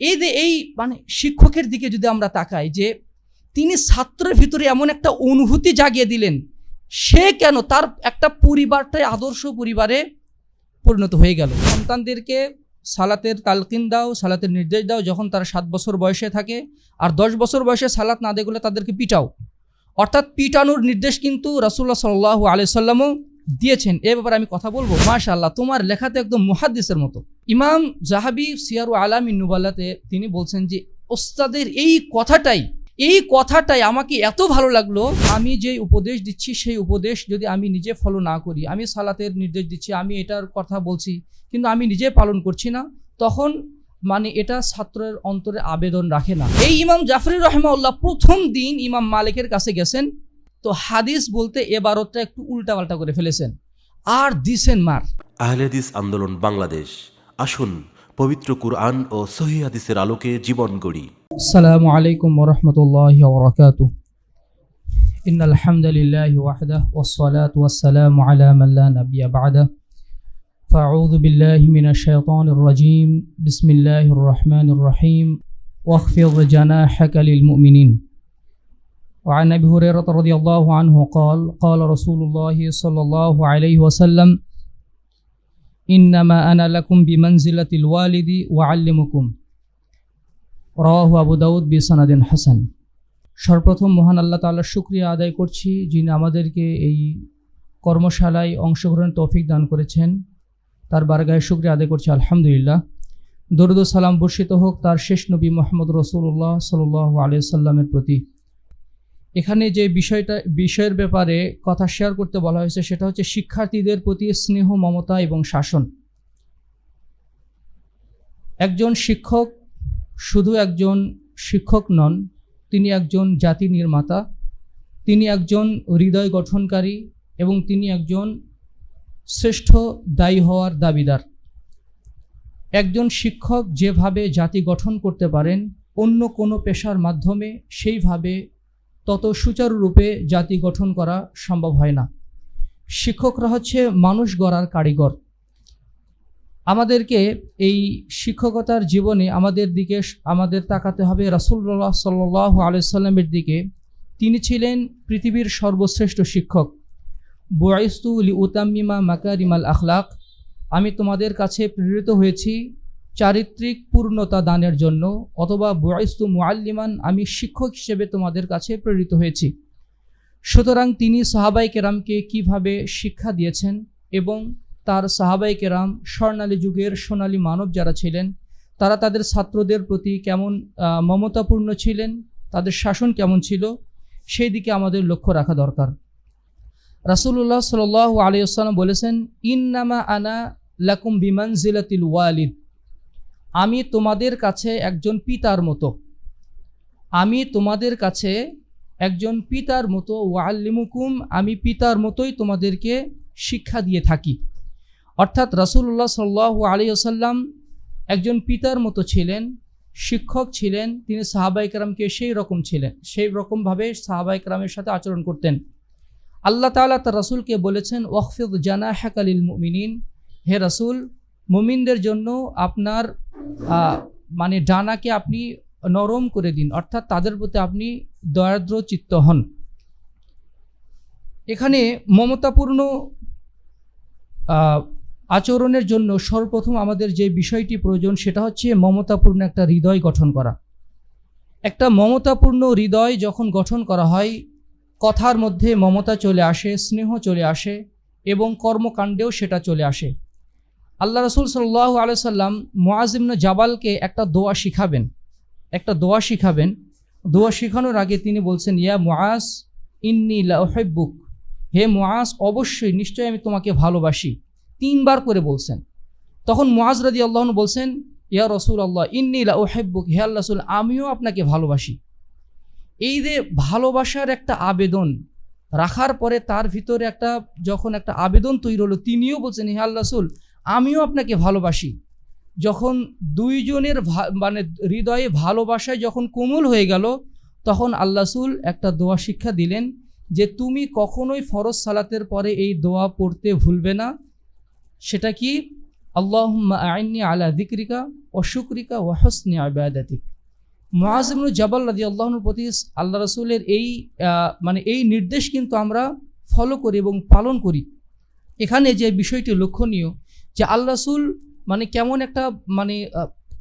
এই যে এই মানে শিক্ষকের দিকে যদি আমরা তাকাই যে তিনি ছাত্রের ভিতরে এমন একটা অনুভূতি জাগিয়ে দিলেন, সে কেন তার একটা পরিবারটাই আদর্শ পরিবারে পরিণত হয়ে গেল। সন্তানদেরকে সালাতের তালকিন দাও, সালাতের নির্দেশ দাও, যখন তারা সাত বছর বয়সে থাকে আর দশ বছর বয়সে সালাত না দেখলে তাদেরকে পিটাও। অর্থাৎ পিটানোর নির্দেশ কিন্তু রাসুল্লাহ সাল্লাহ আলিয়াল্লামও দিয়েছেন। এ ব্যাপারে আমি কথা বলব। মাশাআল্লাহ, তোমার লেখাতে একদম মুহাদ্দিসের মতো। ইমাম জাহাবি সিয়ারু আলামিন নুবাল্লাতে তিনি বলছেন যে, ওস্তাদের এই কথাটাই এই কথাটাই আমাকে এত ভালো লাগল। আমি যে উপদেশ দিচ্ছি, সেই উপদেশ যদি আমি নিজে ফলো না করি, আমি সালাতের নির্দেশ দিচ্ছি, আমি এটার কথা বলছি, কিন্তু আমি নিজে পালন করছি না, তখন মানে এটা ছাত্রের অন্তরে আবেদন রাখে না। এই ইমাম জাফরি রহমাউল্লাহ প্রথম দিন ইমাম মালিকের কাছে গেছেন। তো হাদিস বলতে এবারতটা একটু উল্টাপাল্টা করে ফেলেছেন আর দিছেন মার আহলেদিস আন্দোলন বাংলাদেশ আসুন পবিত্র কুরআন ও সহি হাদিসের আলোকে জীবন গড়ি السلام عليكم ورحمة الله وبركاته إن الحمد لله وحده والصلاة والسلام على من لا نبي بعده فأعوذ بالله من الشيطان الرجيم بسم الله الرحمن الرحيم واخفض جناحك للمؤمنين وعن أبي هريرة رضي الله عنه قال قال رسول الله صلى الله عليه وسلم إنما أنا لكم بمنزلة الوالد وأعلمكم রাহু আবু দাউদ বিসানাদিন হাসান সর্বপ্রথম মহান আল্লাহ তাআলার শুক্রিয়া আদায় করছি যিনি আমাদেরকে এই কর্মশালায় অংশগ্রহণ তৌফিক দান করেছেন তার বারগায়ে শুক্রিয়া আদায় করছি আলহামদুলিল্লাহ দরুদ ও সালাম বর্ষিত হোক তার শেষ নবী মোহাম্মদ রসুল্লাহ সাল্লাহ আলিয়া সাল্লামের প্রতি এখানে যে বিষয়টা, বিষয়ের ব্যাপারে কথা শেয়ার করতে বলা হয়েছে সেটা হচ্ছে শিক্ষার্থীদের প্রতি স্নেহ, মমতা এবং শাসন। একজন শিক্ষক শুধু একজন শিক্ষক নন, তিনি একজন জাতি নির্মাতা, তিনি একজন হৃদয় গঠনকারী এবং তিনি একজন শ্রেষ্ঠ দায়ী হওয়ার দাবিদার। একজন শিক্ষক যেভাবে জাতি গঠন করতে পারেন, অন্য কোনো পেশার মাধ্যমে সেইভাবে তত সুচারুরূপে জাতি গঠন করা সম্ভব হয় না। শিক্ষকরা হচ্ছে মানুষ গড়ার কারিগর। আমাদেরকে এই শিক্ষকতার জীবনে আমাদের দিকে আমাদের তাকাতে হবে। রাসুল্লাহ সাল্লাহ আলাইসাল্লামের দিকে। তিনি ছিলেন পৃথিবীর সর্বশ্রেষ্ঠ শিক্ষক। বয়স্তু লি উতাম্মিমা মাকারিমাল আখলাক। আমি তোমাদের কাছে প্রেরিত হয়েছি চারিত্রিক পূর্ণতা দানের জন্য অথবা বয়স্তু মুআল্লিমান আমি শিক্ষক হিসেবে তোমাদের কাছে প্রেরিত হয়েছি। সুতরাং তিনি সাহাবাই কেরামকে কীভাবে শিক্ষা দিয়েছেন এবং তার সাহাবাই কেরাম স্বর্ণালী যুগের সোনালী মানব যারা ছিলেন, তারা তাদের ছাত্রদের প্রতি কেমন মমতাপূর্ণ ছিলেন, তাদের শাসন কেমন ছিল, সেই দিকে আমাদের লক্ষ্য রাখা দরকার। রাসুল্লাহ সাল আলিয়াল্লাম বলেছেন, ইন্নামা আনা লাকুম বিমান জিলাতিল ওয়ালিদ। আমি তোমাদের কাছে একজন পিতার মতো। আমি তোমাদের কাছে একজন পিতার মতো। ওয়াল্লিমুকুম আমি পিতার মতোই তোমাদেরকে শিক্ষা দিয়ে থাকি। অর্থাৎ রাসুল্লাহ সাল্লাহ আলী আসাল্লাম একজন পিতার মতো ছিলেন, শিক্ষক ছিলেন, তিনি সাহাবাইকরামকে সেই রকম ছিলেন, সেই রকমভাবে সাহাবাইকরামের সাথে আচরণ করতেন। আল্লাহ তাআলা তার রাসুলকে বলেছেন ওয়াকফিদ জানা হ্যাকালিল মুমিনিন, হে রাসুল মুমিনদের জন্য আপনার মানে ডানাকে আপনি নরম করে দিন, অর্থাৎ তাদের প্রতি আপনি দয়াদ্র চিত্ত হন। এখানে মমতাপূর্ণ আচরণের জন্য সর্বপ্রথম আমাদের যে বিষয়টি প্রয়োজন, সেটা হচ্ছে মমতাপূর্ণ একটা হৃদয় গঠন করা। একটা মমতাপূর্ণ হৃদয় যখন গঠন করা হয়, কথার মধ্যে মমতা চলে আসে, স্নেহ চলে আসে এবং কর্মকাণ্ডেও সেটা চলে আসে। আল্লাহ রসুল সাল্লাহ আলসাল্লাম মোয়াজিমন জাবালকে একটা দোয়া শিখাবেন। একটা দোয়া শিখাবেন। দোয়া শেখানোর আগে তিনি বলছেন, ইয়া মোয়াজ ইন্নি লাহেব্বুক হে মোয়াজ অবশ্যই নিশ্চয়ই আমি তোমাকে ভালোবাসি। তিনবার করে বলছেন। তখন মুআজ রাদি আল্লাহ বলছেন, ইয়া রসুল আল্লাহ ইন্নি লাহেব্বুক হে আল্লাহ রসুল, আমিও আপনাকে ভালোবাসি। এই যে ভালোবাসার একটা আবেদন রাখার পরে তার ভিতরে একটা যখন একটা আবেদন তৈরি হলো, তিনিও বলছেন, হে আল্লাহ রসুল আমিও আপনাকে ভালোবাসি। যখন দুইজনের মানে হৃদয়ে ভালোবাসায় যখন কোমল হয়ে গেল, তখন আল্লাসুল একটা দোয়া শিক্ষা দিলেন যে, তুমি কখনোই ফরজ সালাতের পরে এই দোয়া পড়তে ভুলবে না। সেটা কি? আল্লাহ আইনি আলা দিকরিকা ও শুক্রিকা ও হসনি আবাদাতিক মুআজিমুল জাবাল রাদি আল্লাহর প্রতি আল্লাহ রসুলের এই মানে এই নির্দেশ কিন্তু আমরা ফলো করি এবং পালন করি। এখানে যে বিষয়টি লক্ষণীয় যে আল্লাহ রসুল মানে কেমন একটা মানে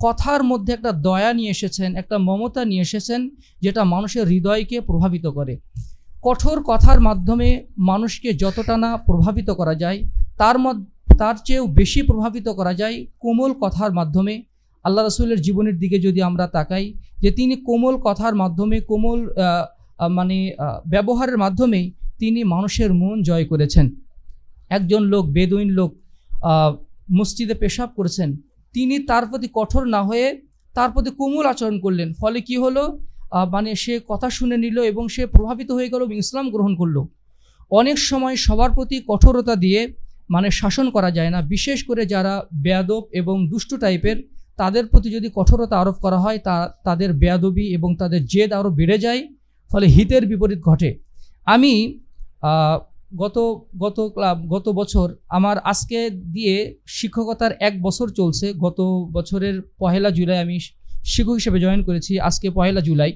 কথার মধ্যে একটা দয়া নিয়ে এসেছেন, একটা মমতা নিয়ে এসেছেন, যেটা মানুষের হৃদয়কে প্রভাবিত করে। কঠোর কথার মাধ্যমে মানুষকে যতটা না প্রভাবিত করা যায়, তার মধ্য তার চেয়েও বেশি প্রভাবিত করা যায় কোমল কথার মাধ্যমে। আল্লাহ রসুলের জীবনের দিকে যদি আমরা তাকাই, যে তিনি কোমল কথার মাধ্যমে, কোমল মানে ব্যবহারের মাধ্যমেই তিনি মানুষের মন জয় করেছেন। একজন লোক, বেদুইন লোক মসজিদে পেশাব করেছেন। তিনি তার প্রতি কঠোর না হয়ে তার প্রতি কোমল আচরণ করলেন। ফলে কি হলো? মানে সে কথা শুনে নিল এবং সে প্রভাবিত হয়ে গেল ইসলাম গ্রহণ করল। অনেক সময় সবার প্রতি কঠোরতা দিয়ে মানে শাসন করা যায় না। বিশেষ করে যারা বেয়াদব এবং দুষ্টু টাইপের, তাদের প্রতি যদি কঠোরতা আরোপ করা হয়, তা, তাদের বেয়াদবি এবং তাদের জেদ আরও বেড়ে যায়, ফলে হিতের বিপরীত ঘটে। আমি গত গত ক্লা- গত বছর আমার আজকে দিয়ে শিক্ষকতার এক বছর চলছে। গত বছরের পহেলা জুলাই আমি শিক্ষক হিসেবে জয়েন করেছি। আজকে পহেলা জুলাই।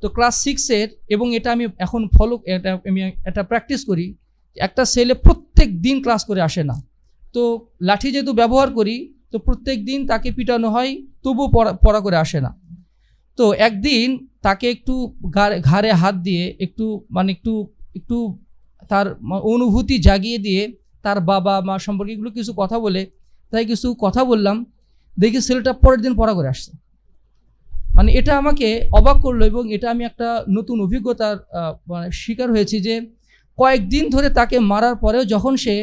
তো ক্লাস সিক্সের এবং এটা আমি এখন ফলো এটা আমি একটা প্র্যাকটিস করি। একটা ছেলে প্রত্যেক দিন ক্লাস করে আসে না। তো লাঠি যেহেতু ব্যবহার করি, তো প্রত্যেক দিন তাকে পিটানো হয় তবু পড়া পড়া করে আসে না। তো একদিন তাকে একটু ঘাড়ে হাত দিয়ে একটু মানে একটু একটু তার অনুভূতি জাগিয়ে দিয়ে তার বাবা মা সম্পর্কে এগুলো কিছু কথা বলে, তাই কিছু কথা বললাম, দেখি ছেলেটা পরের দিন পড়া করে আসছে। মানে এটা আমাকে অবাক করল এবং এটা আমি একটা নতুন অভিজ্ঞতার মানে শিকার হয়েছি যে কয়েকদিন ধরে তাকে মারার পরেও যখন সে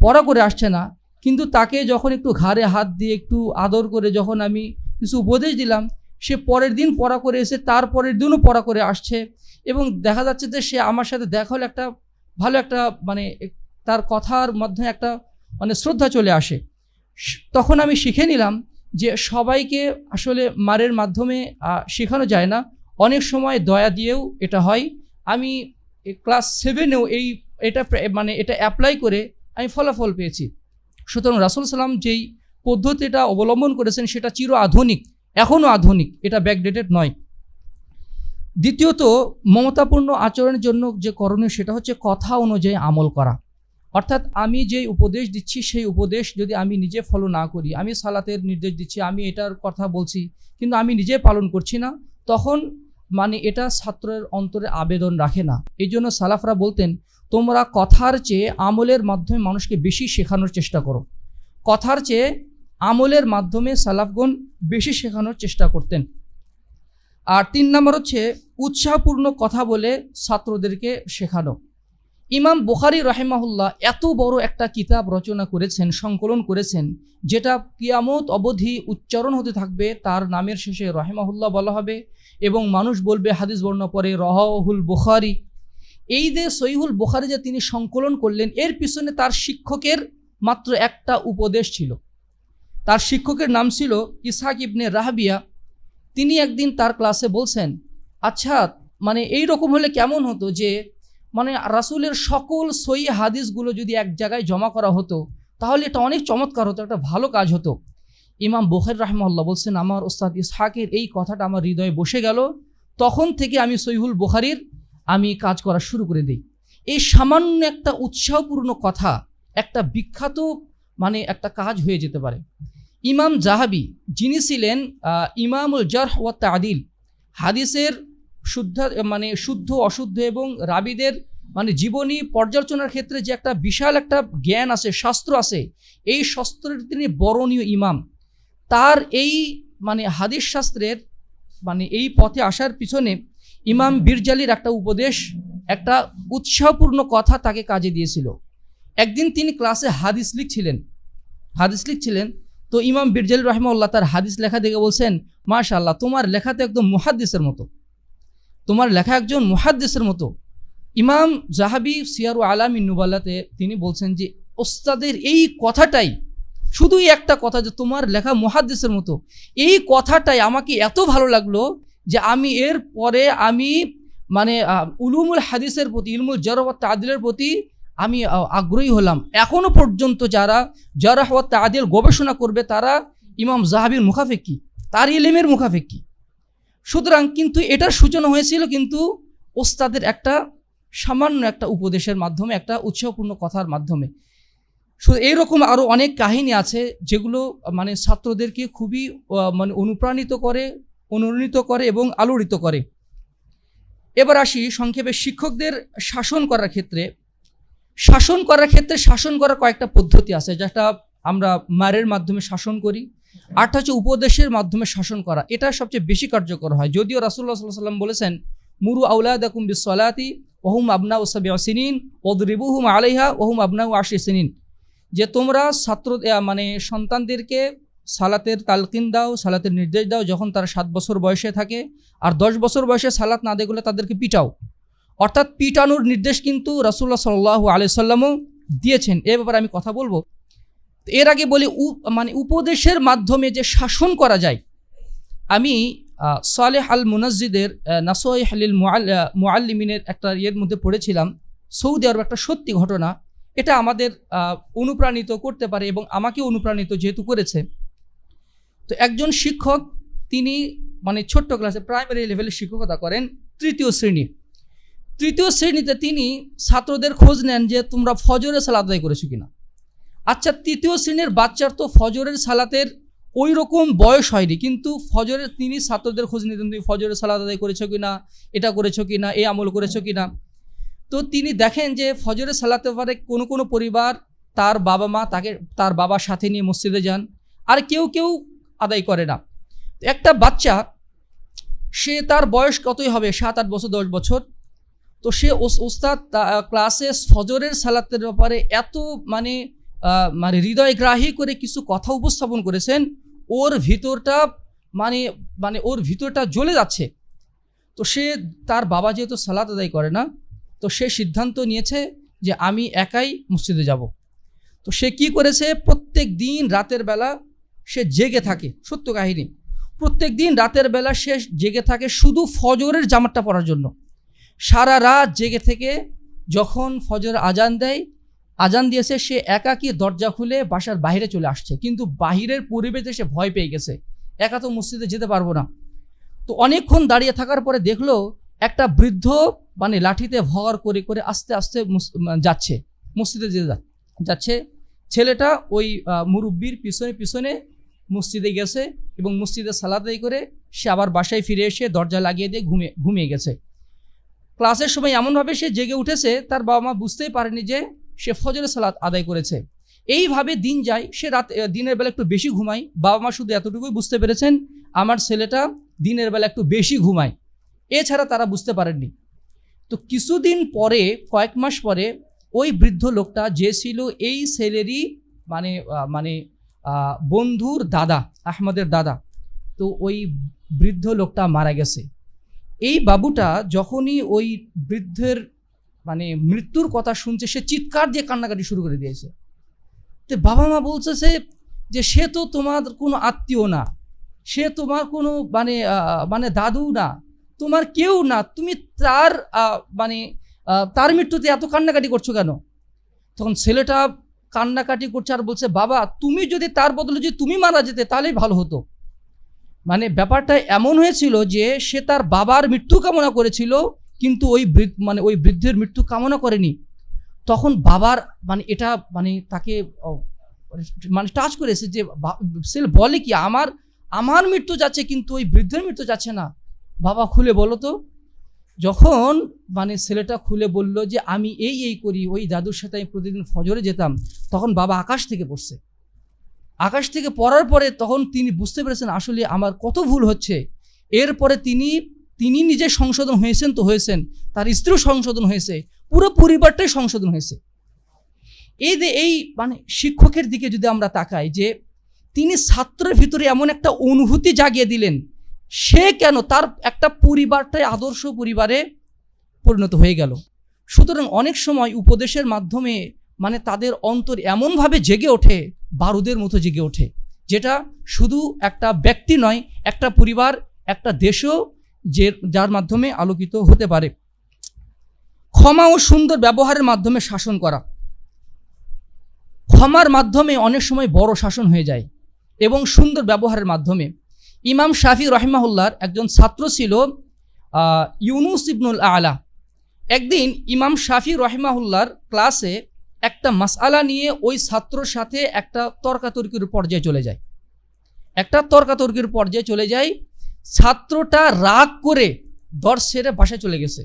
পড়া করে আসছে না, কিন্তু তাকে যখন একটু ঘাড়ে হাত দিয়ে একটু আদর করে যখন আমি কিছু উপদেশ দিলাম, সে পরের দিন পড়া করে এসে তার পরের দিনও পড়া করে আসছে এবং দেখা যাচ্ছে যে সে আমার সাথে দেখা হলে একটা ভালো একটা মানে তার কথার মধ্যে একটা মানে শ্রদ্ধা চলে আসে। তখন আমি শিখে নিলাম যে সবাইকে আসলে মারের মাধ্যমে শেখানো যায় না। অনেক সময় দয়া দিয়েও এটা হয়। আমি ক্লাস সেভেনেও এই, এটা মানে এটা অ্যাপ্লাই করে আমি ফলাফল পেয়েছি। সুতরাং রাসুল সাল্লাম যেই পদ্ধতিটা অবলম্বন করেছেন সেটা চির আধুনিক এখনও আধুনিক, এটা ব্যাকডেটেড নয়। দ্বিতীয়ত, মমতাপূর্ণ আচরণের জন্য যে করণীয় সেটা হচ্ছে কথা অনুযায়ী আমল করা। অর্থাৎ আমি যে উপদেশ দিচ্ছি, সেই উপদেশ যদি আমি নিজে ফলো না করি, আমি সালাতের নির্দেশ দিচ্ছি, আমি এটার কথা বলছি, কিন্তু আমি নিজে পালন করছি না, তখন মানে এটা ছাত্রের অন্তরে আবেদন রাখে না। এই জন্য সালাফরা বলতেন, তোমরা কথার চেয়ে আমলের মাধ্যমে মানুষকে বেশি শেখানোর চেষ্টা করো। কথার চেয়ে আমলের মাধ্যমে সালাফগণ বেশি শেখানোর চেষ্টা করতেন। আর তিন নম্বর হচ্ছে উৎসাহপূর্ণ কথা বলে ছাত্রদেরকে শেখানো। ইমাম বুখারি রহেমাহুল্লাহ এত বড় একটা কিতাব রচনা করেছেন, সংকলন করেছেন, যেটা কিয়ামত অবধি উচ্চারণ হতে থাকবে, তার নামের শেষে রহেমাহুল্লাহ বলা হবে এবং মানুষ বলবে হাদিস বর্ণনা পরে রহাহুল বুখারি। এই যে সহিহুল বুখারি যে তিনি সংকলন করলেন, এর পিছনে তার শিক্ষকের মাত্র একটা উপদেশ ছিল। তার শিক্ষকের নাম ছিল ইসহাক ইবনে রাহাবিয়া। তিনি একদিন তার ক্লাসে বলছেন আচ্ছা মানে এই রকম হলে কেমন হতো যে মানে রাসূলের সকল সই হাদিসগুলো যদি এক জায়গায় জমা করা হতো, তাহলে এটা অনেক চমৎকার হতো, একটা ভালো কাজ হতো। ইমাম বুখারি রাহমাল্লাহ বলছেন, আমার ওস্তাদ ইসহাকের এই কথাটা আমার হৃদয়ে বসে গেল, তখন থেকে আমি সহিহুল বুখারির, আমি কাজ করা শুরু করে দিই। এই সামান্য একটা উৎসাহপূর্ণ কথা একটা বিখ্যাত মানে একটা কাজ হয়ে যেতে পারে। ইমাম জাহাবি, যিনি ছিলেন ইমামুল জারহ ওয়া তাদিল, হাদিসের শুদ্ধ মানে শুদ্ধ, অশুদ্ধ এবং রাবিদের মানে জীবনী পর্যালোচনার ক্ষেত্রে যে একটা বিশাল একটা জ্ঞান আছে, শাস্ত্র আছে, এই শাস্ত্রের তিনি বরণীয় ইমাম। তার এই মানে হাদিস শাস্ত্রের মানে এই পথে আসার পিছনে ইমাম বীরজালির একটা উপদেশ, একটা উৎসাহপূর্ণ কথা তাকে কাজে দিয়েছিল। একদিন তিনি ক্লাসে হাদিস লিখছিলেন হাদিস লিখছিলেন তো ইমাম বীরজালি রহমাউল্লাহ তার হাদিস লেখা দেখে বলছেন, মাশাআল্লাহ, তোমার লেখাতে একদম মুহাদ্দিসের মতো। তোমার লেখা একজন মুহাদ্দিসের মতো। ইমাম জাহাবি সিয়ারু আলামী নুবাল্লাতে তিনি বলছেন যে, ওস্তাদের এই কথাটাই শুধুই একটা কথা যে, তোমার লেখা মহাদ্দেশের মতো। এই কথাটাই আমাকে এত ভালো লাগল যে, আমি এর পরে আমি মানে উলুমুল হাদিসের প্রতি, ইলমুল জরওয়াত তাদিলের প্রতি আমি আগ্রহী হলাম। এখনও পর্যন্ত যারা যারা হওয়া তাদের গবেষণা করবে, তারা ইমাম জাহাবির মুখাফেক্কি তার ইলেমের মুখাফেক্কি সুতরাং কিন্তু এটার সূচনা হয়েছিল কিন্তু ওস্তাদের একটা সামান্য একটা উপদেশের মাধ্যমে, একটা উৎসাহপূর্ণ কথার মাধ্যমে। এইরকম আরও অনেক কাহিনী আছে যেগুলো মানে ছাত্রদেরকে খুবই মানে অনুপ্রাণিত করে অনুরণিত করে এবং আলোড়িত করে। এবার আসি সংক্ষেপে শিক্ষকদের শাসন করার ক্ষেত্রে। শাসন করার ক্ষেত্রে শাসন করার কয়েকটা পদ্ধতি আছে যেটা আমরা মারের মাধ্যমে শাসন করি আরটা হচ্ছে উপদেশের মাধ্যমে শাসন করা। এটা সবচেয়ে বেশি কার্যকর হয়। যদিও রাসুল্লাহ সাল্লাহ সাল্লাম বলেছেন মুরু আউলাদাকুম বিসলাতি ওহুম আবনা ওসাবি সিনিন ওদরিবুহুম আলাইহা ওহুম আবনা আশি সিনিন। যে তোমরা ছাত্র মানে সন্তানদেরকে সালাতের তালকিন দাও সালাতের নির্দেশ দাও যখন তারা সাত বছর বয়সে থাকে আর দশ বছর বয়সে সালাত না দেখলে তাদেরকে পিটাও। অর্থাৎ পিটানোর নির্দেশ কিন্তু রাসুল্লাহ সাল্লাহ আলিয়াল্লামও দিয়েছেন। এ ব্যাপারে আমি কথা বলব। এর আগে বলি মানে উপদেশের মাধ্যমে যে শাসন করা যায়, আমি সালেহ আল মুনাজিদের নাসোয় হালিল মুআল্লিমিনের একটা ইয়ের মধ্যে পড়েছিলাম। সৌদি আরব একটা সত্যি ঘটনা, এটা আমাদের অনুপ্রাণিত করতে পারে এবং আমাকে অনুপ্রাণিত যেহেতু করেছে। তো একজন শিক্ষক, তিনি মানে ছোট্ট ক্লাসে প্রাইমারি লেভেলে শিক্ষকতা করেন, তৃতীয় শ্রেণি। তৃতীয় শ্রেণীতে তিনি ছাত্রদের খোঁজ নেন যে তোমরা ফজরের সালাত আদায় করেছ কিনা। আচ্ছা তৃতীয় শ্রেণির বাচ্চার তো ফজরের সালাতের ওই রকম বয়স হয়নি, কিন্তু ফজরের তিনি ছাত্রদের খোঁজ নিতেন তুমি ফজরের সালাত আদায় করেছ কিনা, এটা করেছ কিনা এই আমল করেছ কিনা। তো তিনি দেখেন যে ফজরের সালাতে পারে কোনো কোনো পরিবার তার বাবা মা তাকে, তার বাবার সাথে নিয়ে মসজিদে যান, আর কেউ কেউ আদায় করে না। একটা বাচ্চা, সে তার বয়স কতই হবে? সাত, আট বছর, দশ বছর তো সে ওস- ওস্তাদ ক্লাসে ফজরের সালাতের ব্যাপারে এত মানে মানে হৃদয়গ্রাহী করে কিছু কথা উপস্থাপন করেছেন, ওর ভিতরটা মানে মানে ওর ভিতরটা জ্বলে যাচ্ছে। তো সে তার বাবা যেহেতু সালাত আদায় করে না, তো সে সিদ্ধান্ত নিয়েছে যে আমি একাই মসজিদে যাব। তো সে কি করেছে? প্রত্যেক দিন রাতের বেলা সে জেগে থাকে, সত্য কাহিনী। প্রত্যেক দিন রাতের বেলা সে জেগে থাকে শুধু ফজরের জামাতটা পরার জন্য। সারা রাত জেগে থেকে যখন ফজর আজান দেয়, আজান দিয়েছে সে একাকী দরজা খুলে বাসার বাইরে চলে আসছে। কিন্তু বাহিরের পরিবেশে সে ভয় পেয়ে গেছে। একা তো মসজিদে যেতে পারব না। তো অনেকক্ষণ দাঁড়িয়ে থাকার পরে দেখল একটা বৃদ্ধ মানে লাঠিতে ভর করে করে আস্তে আস্তে মানে যাচ্ছে, মসজিদে যে যা- যাচ্ছে। ছেলেটা ওই মুরব্বির পিছনে পিছনে মসজিদে গেছে এবং মসজিদে সালাদাই করে সে আবার বাসায় ফিরে এসে দরজা লাগিয়ে দিয়ে ঘুমিয়ে ঘুমিয়ে গেছে। ক্লাসের সময় এমনভাবে সে জেগে উঠেছে, তার বাবা মা বুঝতেই পারেনি যে সে ফজরের সালাত আদায় করেছে। এইভাবে দিন যায়, সে রাত দিনের বেলা একটু বেশি ঘুমায়। বাবা মা শুধু এতটুকুই বুঝতে পেরেছেন, আমার ছেলেটা দিনের বেলা একটু বেশি ঘুমায়। এছাড়া তারা বুঝতে পারেননি। তো কিছুদিন পরে, কয়েক মাস পরে, ওই বৃদ্ধ লোকটা যে ছিল এই ছেলেরই মানে মানে বন্ধুর দাদা, আহমদের দাদা, তো ওই বৃদ্ধ লোকটা মারা গেছে। এই বাবুটা যখনই ওই বৃদ্ধের মানে মৃত্যুর কথা শুনছে, সে চিৎকার দিয়ে কান্নাকাটি শুরু করে দিয়েছে। তো বাবা মা বলছে সে যে, সে তো তোমার কোনো আত্মীয় না। সে তোমার কোনো মানে মানে দাদু না। তোমার কেউ না। তুমি তার মানে তার মৃত্যুতে এত কান্নাকাটি করছ কেন? তখন ছেলেটা কান্নাকাটি করছে আর বলছে, বাবা, তুমি যদি তার বদলে যদি তুমি মারা যেতে, তাহলেই ভালো হতো। মানে ব্যাপারটা এমন হয়েছিল যে সে তার বাবার মৃত্যু কামনা করেছিল, কিন্তু ওই মানে ওই বৃদ্ধের মৃত্যু কামনা করেনি। তখন বাবার মানে এটা মানে তাকে মানে টাচ করেছে যে বা- সে বলে কি, আমার আমার মৃত্যু যাচ্ছে, কিন্তু ওই বৃদ্ধের মৃত্যু যাচ্ছে না। বাবা খুলে বলো তো যখন মানে ছেলেটা খুলে বলল যে, আমি এই এই করি, ওই দাদুর সাথে আমি প্রতিদিন ফজরে যেতাম। তখন বাবা আকাশ থেকে পড়ছে। আকাশ থেকে পড়ার পরে তখন তিনি বুঝতে পেরেছেন আসলে আমার কত ভুল হচ্ছে। এরপরে তিনি তিনি নিজে সংশোধন হয়েছেন তো হয়েছেন। তার স্ত্রীও সংশোধন হয়েছে। পুরো পরিবারটাই সংশোধন হয়েছে। এই যে, এই মানে শিক্ষকের দিকে যদি আমরা তাকাই যে, তিনি ছাত্রের ভিতরে এমন একটা অনুভূতি জাগিয়ে দিলেন, সে কেন তার একটা পরিবারটাই আদর্শ পরিবারে পরিণত হয়ে গেল। সুতরাং অনেক সময় উপদেশের মাধ্যমে মানে তাদের অন্তর এমনভাবে জেগে ওঠে, বারুদের মতো জেগে ওঠে, যেটা শুধু একটা ব্যক্তি নয়, একটা পরিবার, একটা দেশও যে, যার মাধ্যমে আলোকিত হতে পারে। ক্ষমা ও সুন্দর ব্যবহারের মাধ্যমে শাসন করা। ক্ষমার মাধ্যমে অনেক সময় বড় শাসন হয়ে যায় এবং সুন্দর ব্যবহারের মাধ্যমে। ইমাম শাফি রহিমাহুল্লার একজন ছাত্র ছিল ইউনুস ইবনুল আলা। একদিন ইমাম শাফি রহিমাহুল্লার ক্লাসে একটা মাসআলা নিয়ে ওই ছাত্রর সাথে একটা তর্কাতর্কির পর্যায়ে চলে যায়। একটা তর্কাতর্কির পর্যায়ে চলে যায়, ছাত্রটা রাগ করে দর সেরে বাসায় চলে গেছে।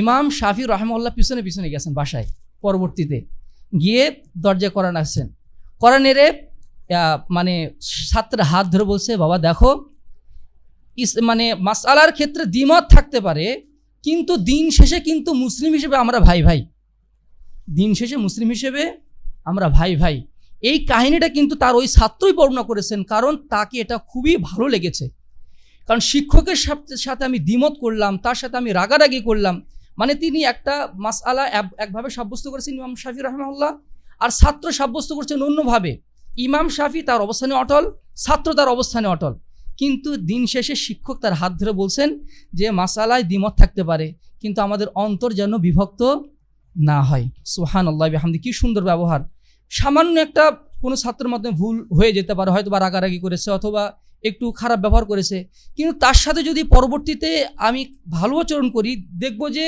ইমাম শাফি রহমাল্লাহ পিছনে পিছনে গেছেন বাসায়, পরবর্তীতে। গিয়ে দরজা করান আসছেন। করানেরে মানে ছাত্রের হাত ধরে বলছে, বাবা, দেখো, ইস মানে মাসালার ক্ষেত্রে দ্বিমত থাকতে পারে, কিন্তু দিন শেষে কিন্তু মুসলিম হিসেবে আমরা ভাই ভাই। দিন শেষে মুসলিম হিসেবে আমরা ভাই ভাই। এই কাহিনীটা কিন্তু তার ওই ছাত্রই বর্ণনা করেছেন, কারণ তাকে এটা খুবই ভালো লেগেছে। কারণ শিক্ষকের সাথে আমি দ্বিমত করলাম, তার সাথে আমি রাগারাগি করলাম। মানে তিনি একটা মাসআলা এক- একভাবে সাব্যস্ত করেছেন ইমাম শাফি রহমাল্লাহ আর ছাত্র সাব্যস্ত করছেন অন্যভাবে। ইমাম শাফি তার অবস্থানে অটল, ছাত্র তার অবস্থানে অটল। কিন্তু দিন শেষে শিক্ষক তার হাত ধরে বলছেন যে মাসালায় দ্বিমত থাকতে পারে, কিন্তু আমাদের অন্তর যেন বিভক্ত না হয়। সুহান আল্লাহ হামদি কী সুন্দর ব্যবহার। সামান্য একটা কোনো ছাত্রের মাধ্যমে ভুল হয়ে যেতে পারে হয়তো বা রাগারাগি করেছে অথবা একটু খারাপ ব্যবহার করেছে। কিন্তু তার সাথে যদি পরবর্তীতে আমি ভালো আচরণ করি, দেখব যে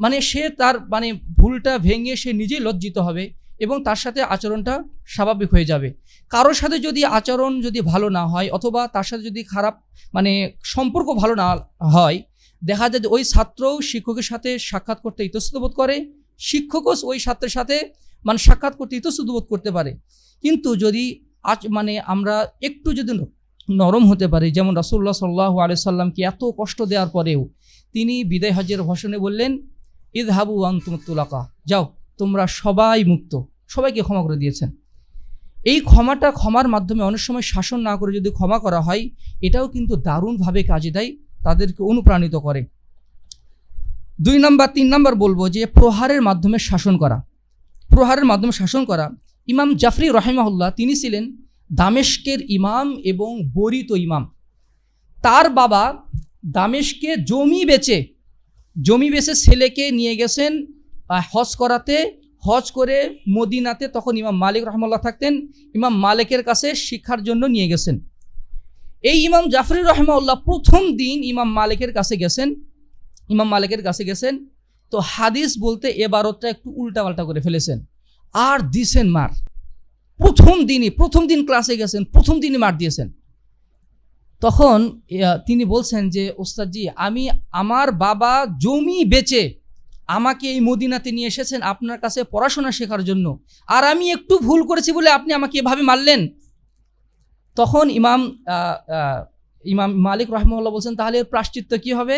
মানে সে তার মানে ভুলটা ভেঙে সে নিজেই লজ্জিত হবে এবং তার সাথে আচরণটা স্বাভাবিক হয়ে যাবে। কারোর সাথে যদি আচরণ যদি ভালো না হয় অথবা তার সাথে যদি খারাপ মানে সম্পর্ক ভালো না হয়, দেখা যায় যে ওই ছাত্রও শিক্ষকের সাথে সাক্ষাৎ করতে ইতস্তত বোধ করে শিক্ষকও ওই ছাত্রের সাথে মানে সাক্ষাৎ করতে ইতস্তত বোধ করতে পারে। কিন্তু যদি আজ মানে আমরা একটু যদি নরম হতে পারি, যেমন রাসুল্লাহ সাল্লাহ আলি সাল্লামকে এত কষ্ট দেওয়ার পরেও তিনি বিদায় হজের ভাষণে বললেন ঈদ হাবু আন্তুমতুলাকা যাও, তোমরা সবাই মুক্ত। সবাইকে ক্ষমা করে দিয়েছেন। এই ক্ষমাটা ক্ষমার মাধ্যমে অনেক সময় শাসন না করে যদি ক্ষমা করা হয়, এটাও কিন্তু দারুণভাবে কাজে দেয়, তাদেরকে অনুপ্রাণিত করে। দুই নাম্বার, তিন নাম্বার বলব যে প্রহারের মাধ্যমে শাসন করা। প্রহারের মাধ্যমে শাসন করা। ইমাম জাফরি রহেমাহুল্লাহ, তিনি ছিলেন দামেশকের ইমাম এবং বরিত ইমাম। তার বাবা দামেশকে জমি বেচে জমি বেচে ছেলেকে নিয়ে গেছেন হজ করাতে। হজ করে মদিনাতে তখন ইমাম মালিক রহমাল্লাহ থাকতেন। ইমাম মালিকের কাছে শিক্ষার জন্য নিয়ে গেছেন। এই ইমাম জাফরি রহমাউল্লাহ প্রথম দিন ইমাম মালিকের কাছে গেছেন। ইমাম মালিকের কাছে গেছেন, তো হাদিস বলতে এবারতটা একটু উল্টাপাল্টা করে ফেলেছেন। আর দিছেন মার। প্রথম দিনই, প্রথম দিন ক্লাসে গেছেন, প্রথম দিনই মার দিয়েছেন। তখন তিনি বলছেন যে, ওস্তাদজি, আমি আমার বাবা জমি বেচে আমাকে এই মদিনাতে নিয়ে এসেছেন আপনার কাছে পড়াশোনা শেখার জন্য। আর আমি একটু ভুল করেছি বলে আপনি আমাকে এভাবে মারলেন। তখন ইমাম ইমাম মালিক রহমুল্লাহ বলছেন, তাহলে এর প্রাশ্চিত্য কী হবে?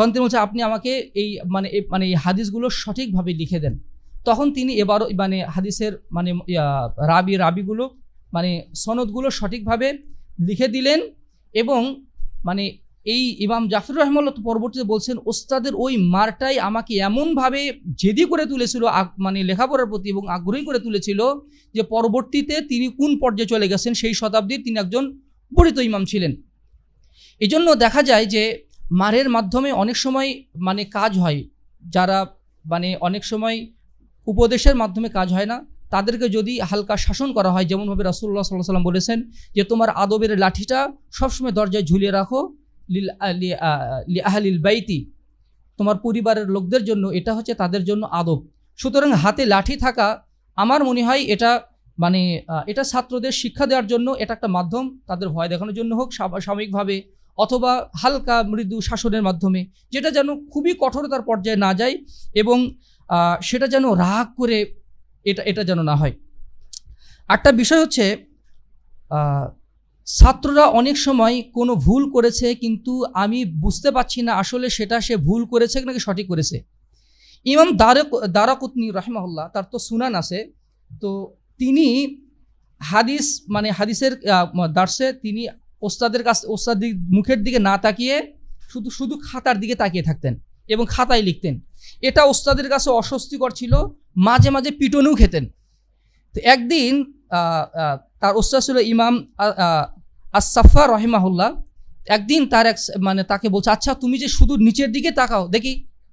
তখন তিনি বলছেন আপনি আমাকে এই মানে মানে এই হাদিসগুলো সঠিকভাবে লিখে দেন। তখন তিনি এবারও মানে হাদিসের মানে রাবি, রাবিগুলো মানে সনদগুলো সঠিকভাবে লিখে দিলেন এবং মানে এই ইমাম জাফর রহমল্লা পরবর্তীতে বলছেন, ওস্তাদের ওই মারটাই আমাকে এমনভাবে জেদি করে তুলেছিল মানে লেখাপড়ার প্রতি এবং আগ্রহী করে তুলেছিল যে পরবর্তীতে তিনি কোন পর্যায়ে চলে গেছেন সেই শতাব্দীর তিনি একজন পরিত ইমাম ছিলেন। এই জন্য দেখা যায় যে মারের মাধ্যমে অনেক সময় মানে কাজ হয়। যারা মানে অনেক সময় উপদেশের মাধ্যমে কাজ হয় না, তাদেরকে যদি হালকা শাসন করা হয়, যেমনভাবে রাসুল্লাহ সাল্লাহ সাল্লাম বলেছেন যে, তোমার আদবের লাঠিটা সবসময় দরজায় ঝুলিয়ে রাখো, লিল আহলিল বাইতি। তোমার পরিবারের লোকদের জন্য এটা হচ্ছে তাদের জন্য আদব। সুতরাং হাতে লাঠি থাকা, আমার মনে হয় এটা মানে এটা ছাত্রদের শিক্ষা দেওয়ার জন্য এটা একটা মাধ্যম। তাদের ভয় দেখানোর জন্য হোক সাময়িকভাবে অথবা হালকা মৃদু শাসনের মাধ্যমে, যেটা যেন খুবই কঠোরতার পর্যায়ে না যায় এবং সেটা যেন রাগ করে এটা এটা যেন না হয়। আরেকটা বিষয় হচ্ছে ছাত্ররা অনেক সময় কোনো ভুল করেছে কিন্তু আমি বুঝতে পারছি না আসলে সেটা সে ভুল করেছে নাকি সঠিক করেছে। ইমাম দারে দারাকুতনি রহমাউল্লাহ তার তো সুনান আছে, তো তিনি হাদিস মানে হাদিসের দার্সে তিনি ওস্তাদের কাছ ওস্তাদ মুখের দিকে না তাকিয়ে শুধু শুধু খাতার দিকে তাকিয়ে থাকতেন এবং খাতায় লিখতেন। এটা ওস্তাদের কাছে অস্বস্তিকর ছিল, মাঝে মাঝে পিটনেও খেতেন। তো একদিন তার ওস্তাদ ছিল ইমাম আসাফা রহিমাহুল্লাহ। একদিন তার এক মানে তাকে বলছে আচ্ছা তুমি যে শুধু নিচের দিকে তাকাও, দেখি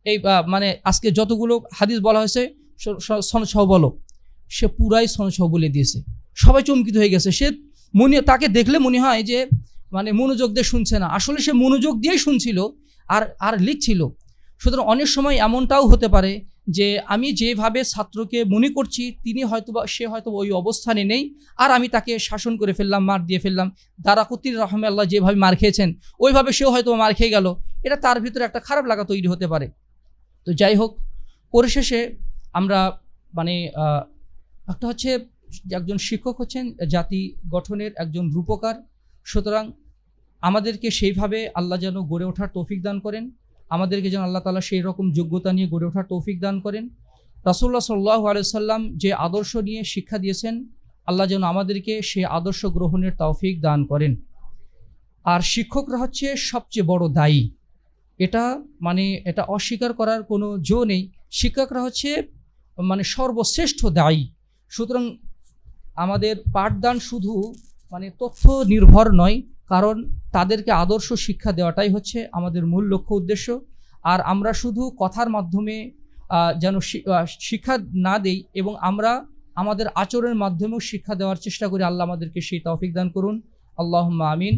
এই মানে আজকে যতগুলো হাদিস বলা হয়েছে সনসহ বলো। সে পুরাই সনসহ বলে দিয়েছে। সবাই চমকিত হয়ে গেছে। সে মনে, তাকে দেখলে মনে হয় যে মানে মনোযোগ দিয়ে শুনছে না। আসলে সে মনোযোগ দিয়েই শুনছিল আর আর লিখছিল। সুতরাং অনেক সময় এমনটাও হতে পারে যে, আমি যেভাবে ছাত্রকে মনে করছি, তিনি হয়তো বা সে হয়তো ওই অবস্থানে নেই আর আমি তাকে শাসন করে ফেললাম, মার দিয়ে ফেললাম। দারাকুতির রহমে আল্লাহ যেভাবে মার খেয়েছেন, ওইভাবে সেও হয়তো মার খেয়ে গেল। এটা তার ভিতরে একটা খারাপ লাগা তৈরি হতে পারে। তো যাই হোক, পরিশেষে আমরা মানে একটা হচ্ছে একজন শিক্ষক হচ্ছেন, জাতি গঠনের একজন রূপকার। সুতরাং আমাদেরকে সেইভাবে আল্লাহ যেন গড়ে ওঠার তৌফিক দান করেন। আমাদেরকে যেন আল্লাহ তালা সেই রকম যোগ্যতা নিয়ে গড়ে ওঠার তৌফিক দান করেন। রাসুল্লাহ সাল্লাহ আলাইসাল্লাম যে আদর্শ নিয়ে শিক্ষা দিয়েছেন, আল্লাহ যেন আমাদেরকে সেই আদর্শ গ্রহণের তৌফিক দান করেন। আর শিক্ষকরা হচ্ছে সবচেয়ে বড় দায়ী। এটা মানে এটা অস্বীকার করার কোনো জো নেই। শিক্ষকরা হচ্ছে মানে সর্বশ্রেষ্ঠ দায়ী। সুতরাং আমাদের পাঠদান শুধু মানে তথ্য নির্ভর নয়, কারণ তাদেরকে আদর্শ শিক্ষা দেওয়াটাই হচ্ছে আমাদের মূল লক্ষ্য উদ্দেশ্য। আর আমরা শুধু কথার মাধ্যমে যেন শিক্ষা না দেই এবং আমরা আমাদের আচরণের মাধ্যমেও শিক্ষা দেওয়ার চেষ্টা করি। আল্লাহ আমাদেরকে সেই তৌফিক দান করুন। আল্লাহ আমিন।